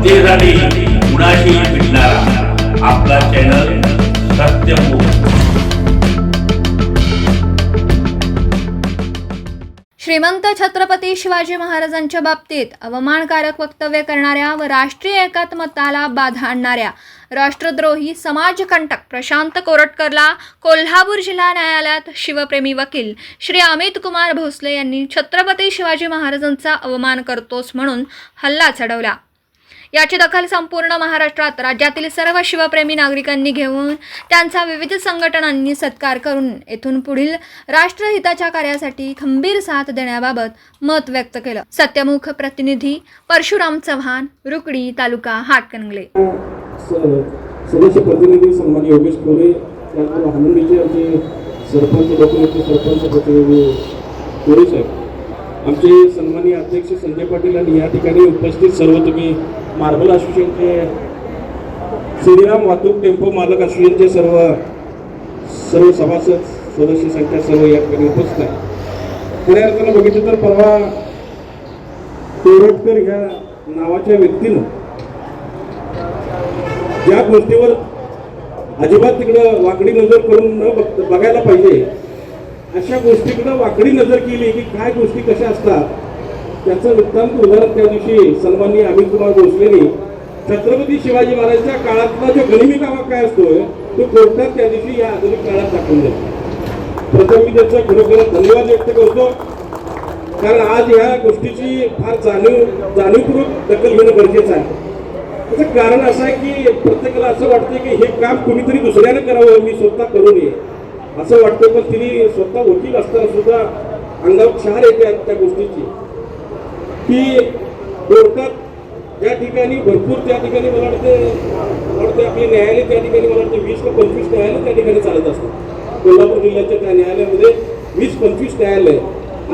जनतेसाठी कुणाशी भेटणारा आपला चॅनल सत्यमुख श्रीमंत छत्रपती शिवाजी महाराजांच्या बाबतीत अवमानकारक वक्तव्य करणाऱ्या व राष्ट्रीय एकात्मताला बाधा आणणाऱ्या राष्ट्रद्रोही समाजकंटक प्रशांत कोरटकरला कोल्हापूर जिल्हा न्यायालयात शिवप्रेमी वकील श्री अमित कुमार भोसले यांनी छत्रपती शिवाजी महाराजांचा अवमान करतोस म्हणून हल्ला चढवला. याची दखल संपूर्ण महाराष्ट्रात राज्यातील सर्व शिवप्रेमी नागरिकांनी घेऊन त्यांचा विविध संघटनांनी सत्कार करून येथून पुढील राष्ट्रहिताच्या कार्यासाठी खंबीर साथ देण्याबाबत मत व्यक्त केलं. सत्यमुख प्रतिनिधी परशुराम चव्हाण रुकडी तालुका हातकणंगले हो, सदस्य प्रतिनिधी सन्मान योगेश कोरे त्यानंतर हनुमीचे आमचे सरपंच लोकनेते सरपंच प्रतिनिधी कोरे साहेब. आमचे सन्माननीय अध्यक्ष संजय पाटील आणि या ठिकाणी उपस्थित सर्व तुम्ही मार्बल असोसिएशनचे श्रीराम वाहतूक टेम्पो मालक असोसिएशनचे सर्व सर्व सभासद सदस्य संख्या सर्व या ठिकाणी उपस्थित आहे खऱ्या अर्थानं बघितलं तर परवा कोरटकर ह्या नावाच्या व्यक्तीनं ज्या गोष्टीवर अजिबात तिकडं वाकडी नजर करून न बघ- बघायला पाहिजे. अशा गोष्टीकडं वाकडी नजर केली की काय गोष्टी कशा असतात? त्याचं वृत्तांत उदाहरण त्या दिवशी सन्माननीय अमित कुमार भोसलेनी छत्रपती शिवाजी महाराजांच्या काळातला जो गनिमी कामा काय असतोय तो कोर्टात त्या दिवशी या आधुनिक काळात दाखवून दिला प्रथम मी त्याचा खरोखर धन्यवाद व्यक्त करतो. कारण आज ह्या गोष्टीची फार जाणीव जाणीवपूर्वक दखल घेणं गरजेचं आहे. त्याचं कारण असं आहे की प्रत्येकाला असं वाटतं की हे काम कुणीतरी दुसऱ्याने करावं मी स्वतः करू नये. असं वाटतं पण तिने स्वतः वकील असताना सुद्धा अंगावर क्षार येते त्या गोष्टीची. की कोर्टात या ठिकाणी भरपूर त्या ठिकाणी मला वाटतं मला वाटतं आपले न्यायालय त्या ठिकाणी मला वाटतं वीस का पंचवीस न्यायालय त्या ठिकाणी चालत असतात कोल्हापूर जिल्ह्याच्या त्या न्यायालयामध्ये वीस पंचवीस न्यायालय.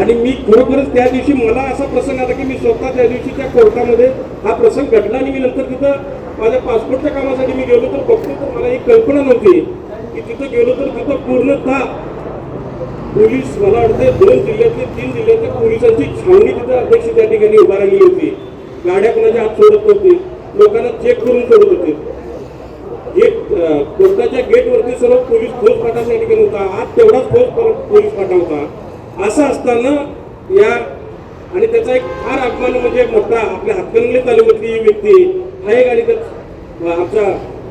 आणि मी खरोखरच त्या दिवशी मला असा प्रसंग आला की मी स्वतः त्या दिवशी त्या कोर्टामध्ये हा प्रसंग घडला आणि मी नंतर तिथं माझ्या पासपोर्टच्या कामासाठी मी गेलो तर बघतो तर मला एक कल्पना नव्हती. की तिथं गेलो तर तिथं पूर्णतः पोलीस मला वाटते दोन जिल्ह्यातले तीन जिल्ह्यातले पोलिसांची छावणी तिथं अध्यक्ष त्या ठिकाणी उभारलेली होती. गाड्या कोणाच्या हात सोडत नव्हती. लोकांना चेक करून सोडत होते. एक कोर्टाच्या गेटवरती सर्व पोलीस फौज फाटा त्या ठिकाणी होता. आज तेवढाच फौज पोलीस फाटा होता असं असताना या आणि त्याचा एक फार अपमान म्हणजे मोठा आपल्या हातकणंगले तालुक्यातली ही व्यक्ती हा एक आणि आमचा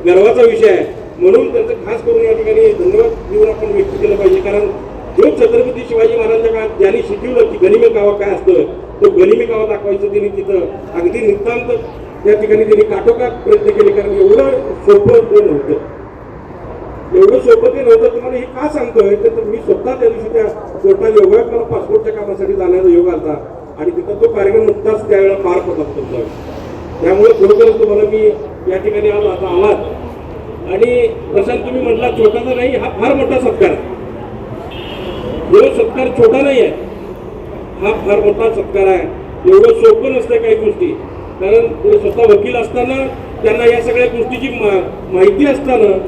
गर्वाचा विषय आहे. म्हणून त्यांचं खास करून या ठिकाणी धन्यवाद देऊन आपण व्यक्त केलं पाहिजे. कारण जो छत्रपती शिवाजी महाराजांच्या काळात ज्यांनी शिकवलं की गनिमी कावा काय असतं तो गनिमी कावा दाखवायचं त्यांनी तिथं. अगदी नितांत त्या ठिकाणी त्यांनी काटोकाट प्रयत्न केले कारण एवढं सोपं ते नव्हतं. एवढं सोपं ते नव्हतं. तुम्हाला हे का सांगतोय? तर मी स्वतः त्या दिवशी त्या कोर्टात योगा मला पासपोर्टच्या कामासाठी जाण्याचा योग आला आणि तिथं तो कार्यक्रम नुकताच त्यावेळेला पार पडला तुमचा. त्यामुळे खरोखरच तुम्हाला मी या ठिकाणी आलो. आता आलात आणि प्रशांत तुम्ही म्हटला छोटासा नाही हा फार मोठा सत्कार आहे. एवढा सत्कार छोटा नाही आहे हा फार मोठा सत्कार आहे. एवढं सोपं नसतं काही गोष्टी. कारण स्वतः वकील असताना त्यांना या सगळ्या गोष्टीची मा- माहिती असताना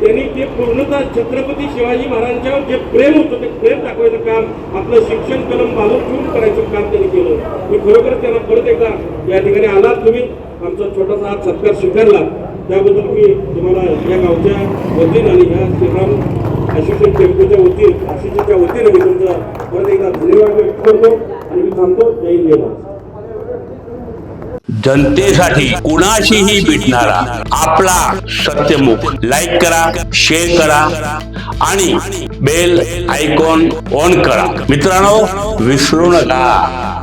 त्यांनी ते पूर्णतः छत्रपती शिवाजी महाराजांच्यावर जे प्रेम होतं ते प्रेम दाखवायचं काम आपलं शिक्षण कलम बाजू ठेवून करायचं काम त्यांनी केलं. मी खरोखर त्यांना परत एकदा या ठिकाणी आलात तुम्ही. आमचा छोटासा हा सत्कार स्वीकारला. त्याबद्दल मी तुम्हाला या गावच्या वतीनं आणि ह्या श्रीराम असोसिएशन टेम्पोच्या वतीन असोसिएशनच्या वतीने मी तुमचा परत एकदा धन्यवाद व्यक्त करतो आणि मी थांबतो. जय हिंद जनतेसाठी कुणाशीही भेटणारा आपला सत्यमुख लाईक करा शेअर करा आणि बेल आयकॉन ऑन करा. मित्रांनो विसरू नका.